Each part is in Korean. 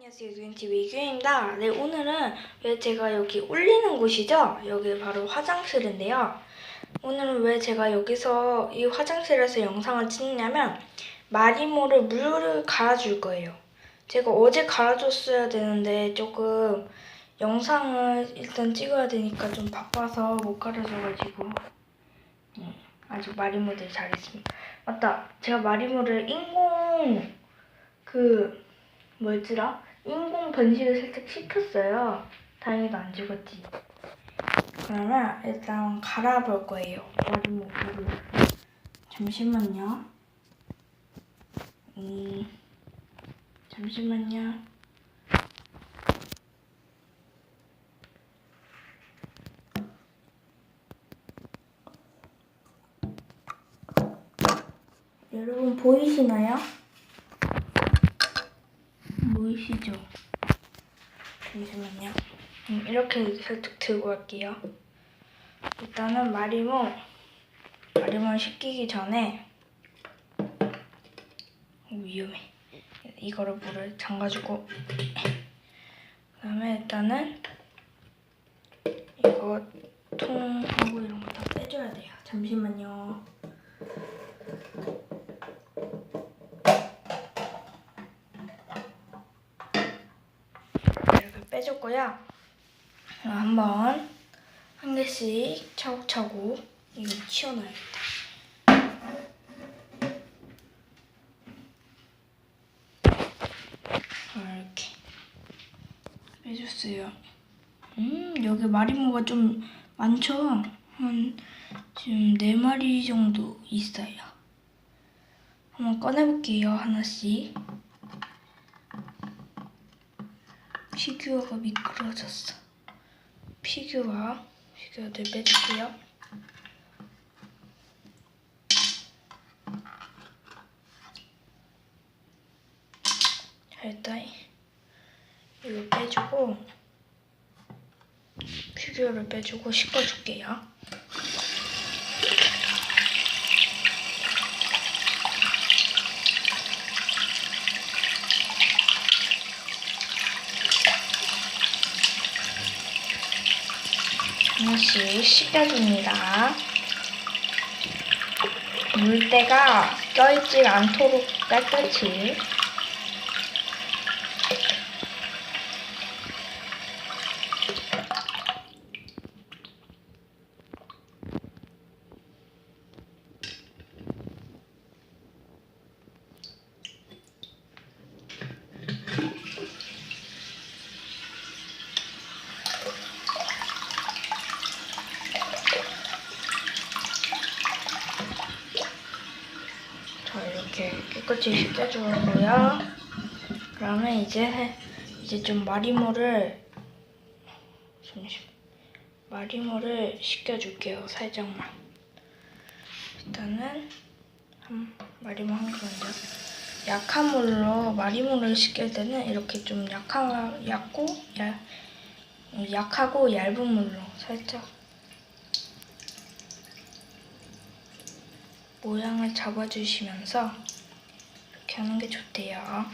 안녕하세요. 유엔TV 규현입니다. 네, 오늘은 왜 제가 여기 올리는 곳이죠? 여기 바로 화장실인데요. 오늘은 왜 제가 여기서 이 화장실에서 영상을 찍냐면 마리모를 물을 갈아줄 거예요. 제가 어제 갈아줬어야 되는데 조금 영상을 일단 찍어야 되니까 좀 바빠서 못 갈아줘가지고 네, 아직 마리모들 잘 있습니다. 맞다. 제가 마리모를 인공 그 뭐였더라? 인공 번식을 살짝 시켰어요. 다행히도 안 죽었지. 그러면 일단 갈아볼 거예요. 마리모 물을. 잠시만요. 음, 잠시만요. 여러분 보이시나요? 보이시죠? 잠시만요. 음, 이렇게 살짝 들고 갈게요. 일단은 마리모, 마리모 식히기 전에 오, 위험해. 이거를 물을 잠가주고 그 다음에 일단은 이거 통하고 이런 거 다 빼줘야 돼요. 잠시만요. 그럼 한번 한 개씩 차곡차곡 이거 치워놔야겠다. 이렇게 빼줬어요. 음 여기 마리모가 좀 많죠? 한 지금 네 마리 정도 있어요. 한번 꺼내볼게요 하나씩. 피규어가 미끄러졌어. 피규어, 피규어들 빼줄게요. 자, 일단 이거 빼주고 피규어를 빼주고 씻어줄게요. 하나씩 씻겨줍니다. 물때가 껴있지 않도록 깨끗이 자 이렇게 깨끗이 씻겨주고요. 그러면 이제 이제 좀 마리모를 마리모를 씻겨줄게요 살짝만. 일단은 한 마리모 한 개 먼저 약한 물로 마리모를 씻길 때는 이렇게 좀 약한 얇고 얇 약하고 얇은 물로 살짝 모양을 잡아주시면서 하는 게 좋대요.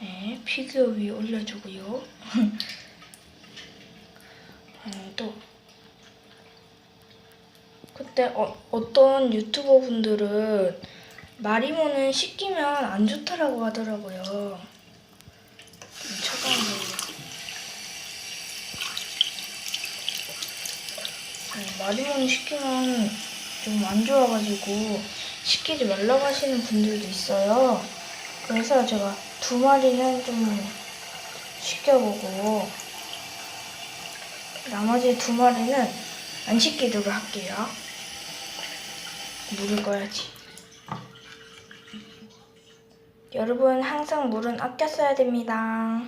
네, 피규어 위에 올려주고요. 음, 또 그때 어, 어떤 유튜버 분들은 마리모는 씻기면 안 좋다라고 하더라고요. 좀 차가운 물로. 네, 마리모는 씻기면 좀 안 좋아가지고 시키지 말라고 하시는 분들도 있어요. 그래서 제가 두 마리는 좀 시켜보고 나머지 두 마리는 안 시키도록 할게요. 물을 꺼야지. 여러분 항상 물은 아껴 써야 됩니다.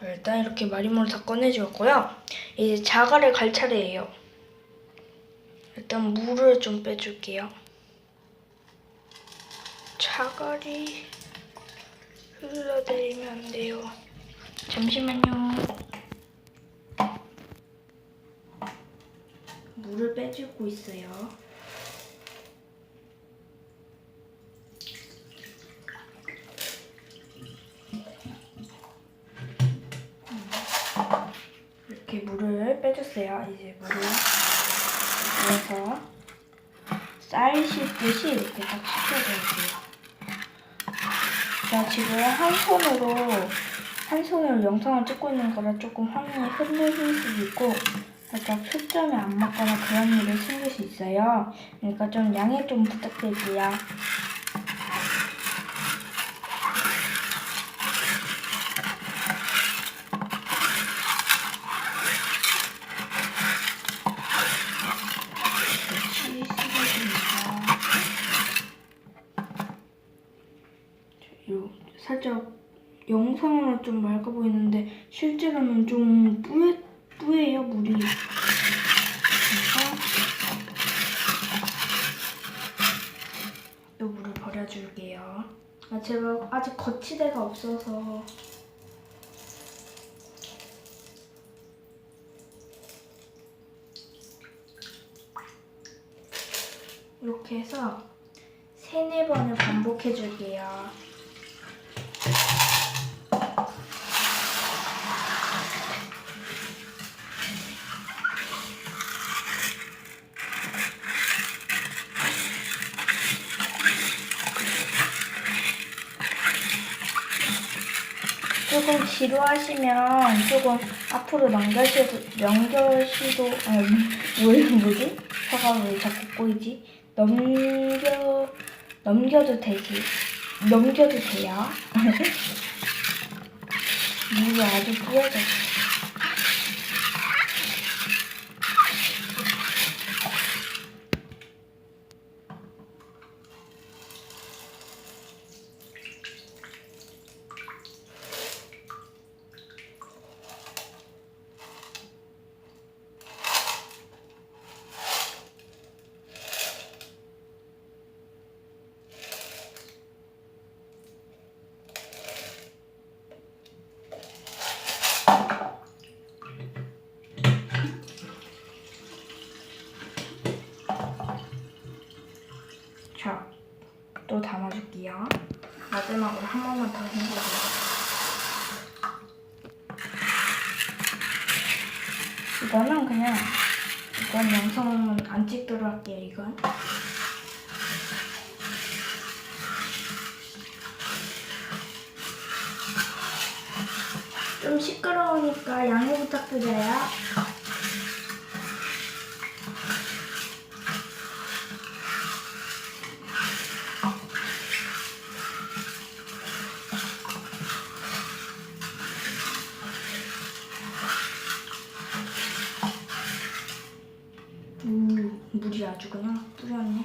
자, 일단 이렇게 마리모를 다 꺼내주었고요. 이제 자갈을 갈 차례예요. 일단 물을 좀 빼줄게요. 자갈이 흘러내리면 안 돼요. 잠시만요. 물을 빼주고 있어요. 음, 이렇게 물을 빼주세요. 이제 물을. 그래서 쌀 씻듯이 이렇게 딱 씻어줘야 돼요. 제가 지금 한 손으로 한 손으로 영상을 찍고 있는 거라 조금 화면이 흔들릴 수도 있고 살짝 초점이 안 맞거나 그런 일이 생길 수 있어요. 그러니까 좀 양해 좀 부탁드릴게요. 요 살짝 영상으로 좀 맑아 보이는데 실제로는 좀 뿌예 뿌예요 물이. 요 물을 버려줄게요. 아, 제가 아직 거치대가 없어서 이렇게 해서 세네 번을 반복해 줄게요. 조금 지루하시면 조금 앞으로 넘겨시도 넘겨시도 아니 왜 뭐지? 화가 왜 자꾸 꼬이지? 넘겨 넘겨도 되지 넘겨도 돼요. 물이 아주 뿌여졌어. 자, 또 담아줄게요. 마지막으로 한 번만 더 헹궈줘요. 이거는 그냥 이건 영상은 안 찍도록 할게요. 이건. 좀 시끄러우니까 양해 부탁드려요. 음, 물이 아주 그냥 뿌렸네.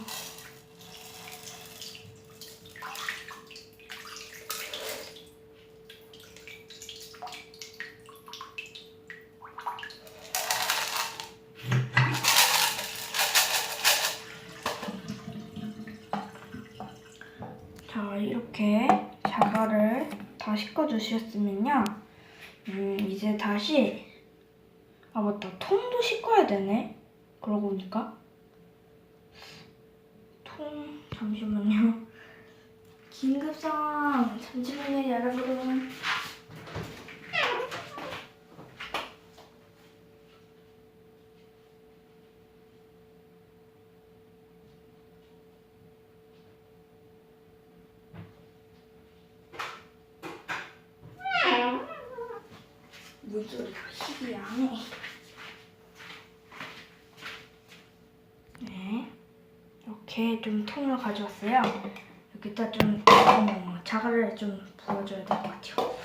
자, 이렇게 자갈을 다 씻어주셨으면요. 음, 이제 다시, 아, 맞다. 통도 씻어야 되네. 그러고 보니까. 통, 잠시만요. 긴급 상황. 잠시만요, 여러분. 물소리가 희귀하네. 네. 이렇게 좀 통을 가져왔어요. 여기다 좀 어, 자갈을 좀 부어줘야 될 것 같아요.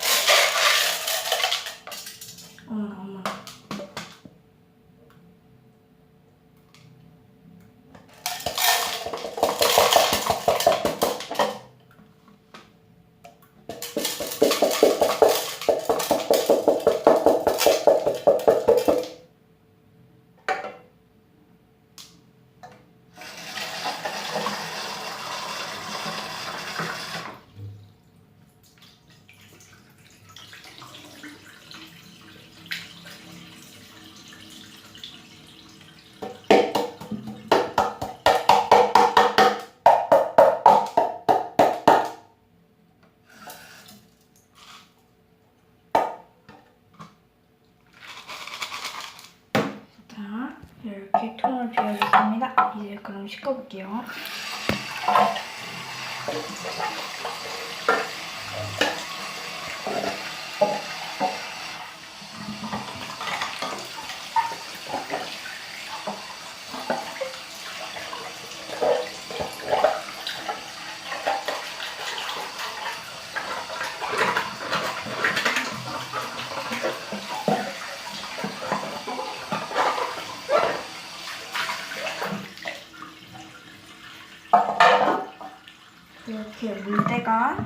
그럼 씻어볼게요. 이렇게 물때가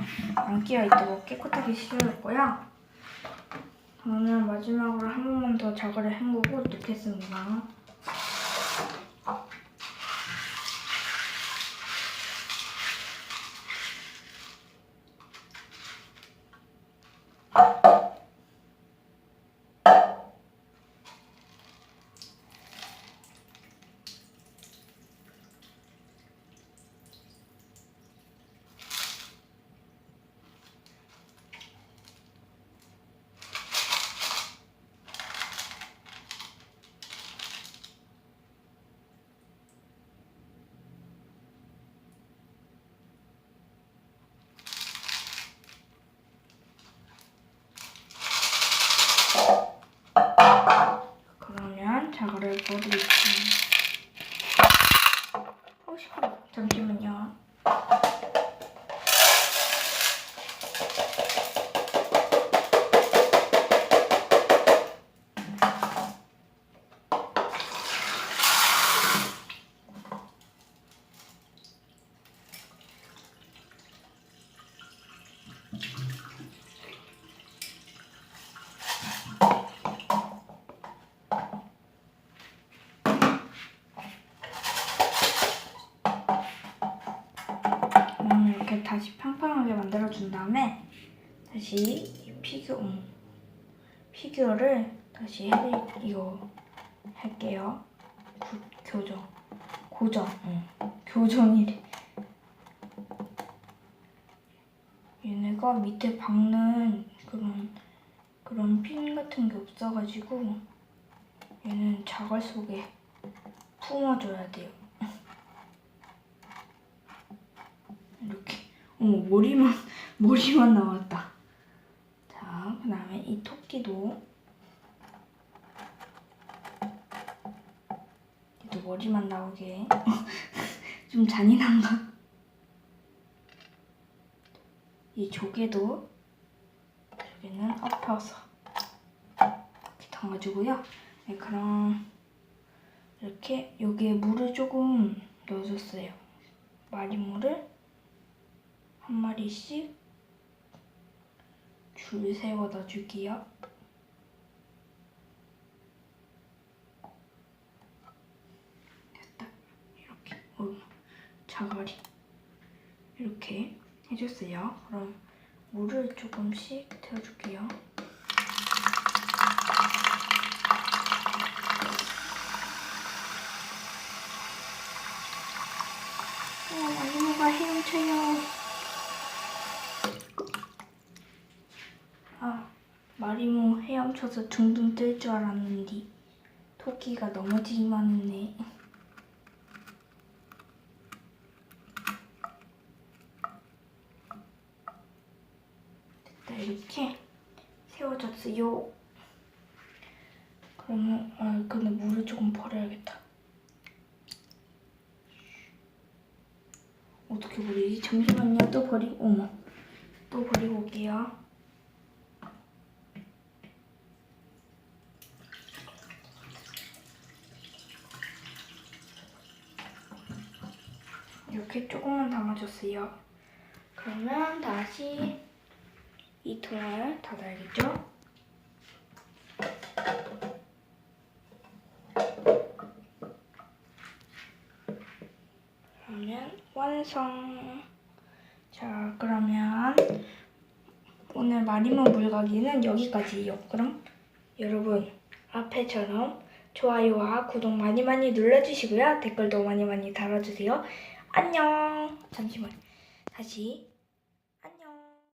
있도록 깨끗하게 씻어줬고요. 저는 마지막으로 한 번만 더 자갈을 헹구고 넣겠습니다. 다시 팡팡하게 만들어준 다음에 다시 이 피규어 음, 피규어를 다시 해드 이거 할게요. 구, 교정 고정 응. 교정이래. 얘네가 밑에 박는 그런 그런 핀 같은 게 없어가지고 얘는 자갈 속에 품어줘야 돼요. 이렇게 어머 머리만 머리만 나왔다. 자 그 다음에 이 토끼도 얘도 머리만 나오게 좀 잔인한가? 이 조개도 조개는 엎어서 이렇게 담아주고요. 네, 그럼 이렇게 여기에 물을 조금 넣어줬어요. 마리물을 한 마리씩 줄 세워 놔줄게요. 됐다. 이렇게. 어, 자갈이. 이렇게 해줬어요. 그럼 물을 조금씩 태워줄게요. 어, 마리모가 헤엄쳐요. 아, 마리모 헤엄쳐서 둥둥 뜰 줄 알았는데 토끼가 넘어지기만 했네. 됐다, 이렇게 세워졌어요. 그러면, 아, 근데 물을 조금 버려야겠다. 어떻게 버리지? 잠시만요. 또 버리고, 어머. 또 버리고 올게요. 이렇게 조금만 담아줬어요. 그러면 다시 이 통을 닫아야겠죠? 그러면 완성. 자, 그러면 오늘 마리모 물가기는 여기까지예요. 그럼 여러분 앞에처럼 좋아요와 구독 많이 많이 눌러주시고요. 댓글도 많이 많이 달아주세요. 안녕. 잠시만. 다시